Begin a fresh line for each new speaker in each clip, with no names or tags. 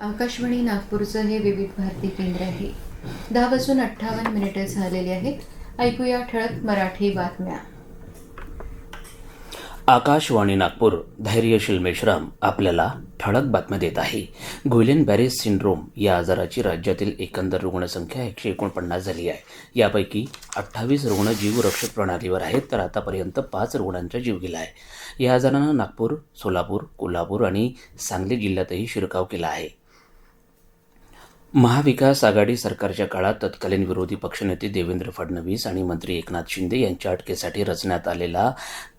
आकाशवाणी नागपूरचं हे विविध भारती केंद्र आहे. दहा वाजून अठ्ठावन्न मिनिटे झालेली आहेत. ऐकूया ठळक मराठी बातम्या.
आकाशवाणी नागपूर धैर्यशील मेश्राम आपल्याला ठळक बातम्या देत आहे. गुइलेन बॅरेस सिंड्रोम या आजाराची राज्यातील एकंदर रुग्णसंख्या एकशे एकोणपन्नास झाली आहे. यापैकी अठ्ठावीस रुग्ण जीवरक्षक प्रणालीवर आहेत तर आतापर्यंत पाच रुग्णांचा जीव गेला आहे. या आजारानं नागपूर सोलापूर कोल्हापूर आणि सांगली जिल्ह्यातही शिरकाव केला आहे. महाविकास आघाडी सरकारच्या काळात तत्कालीन विरोधी पक्षनेते देवेंद्र फडणवीस आणि मंत्री एकनाथ शिंदे यांच्या अटकेसाठी रचण्यात आलेला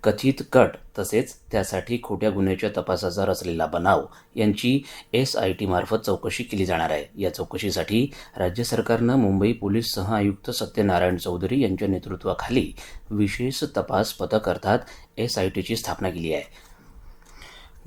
कथित कट तसेच त्यासाठी खोट्या गुन्ह्याच्या तपासाचा रचलेला बनाव यांची एस आय टी मार्फत चौकशी केली जाणार आहे. या चौकशीसाठी राज्य सरकारनं मुंबई पोलीस सहआयुक्त सत्यनारायण चौधरी यांच्या नेतृत्वाखाली विशेष तपास पथक अर्थात एस आय टीची स्थापना केली आहे.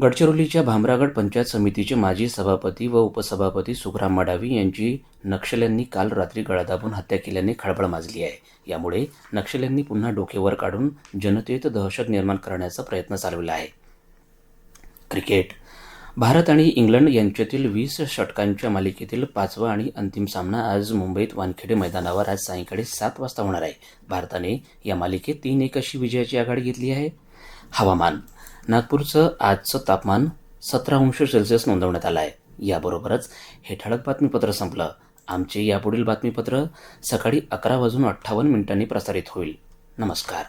गडचिरोलीच्या भामरागड पंचायत समितीचे माजी सभापती व उपसभापती सुखराम मडावी यांची नक्षल्यांनी काल रात्री गळा दाबून हत्या केल्याने खळबळ माजली आहे. यामुळे नक्षल्यांनी पुन्हा डोकेवर काढून जनतेत दहशत निर्माण करण्याचा प्रयत्न चालवला आहे. क्रिकेट. भारत आणि इंग्लंड यांच्यातील वीस षटकांच्या मालिकेतील पाचवा आणि अंतिम सामना आज मुंबईत वानखेडे मैदानावर आज सायंकाळी सात वाजता होणार आहे. भारताने या मालिकेत तीन एक अशी विजयाची आघाडी घेतली आहे. हवामान. नागपूरचं आजचं तापमान सतरा अंश सेल्सिअस नोंदवण्यात आलं आहे याबरोबरच हे ठळक बातमीपत्र संपलं. आमचे यापुढील बातमीपत्र सकाळी अकरा वाजून अठ्ठावन्न मिनिटांनी प्रसारित होईल. नमस्कार.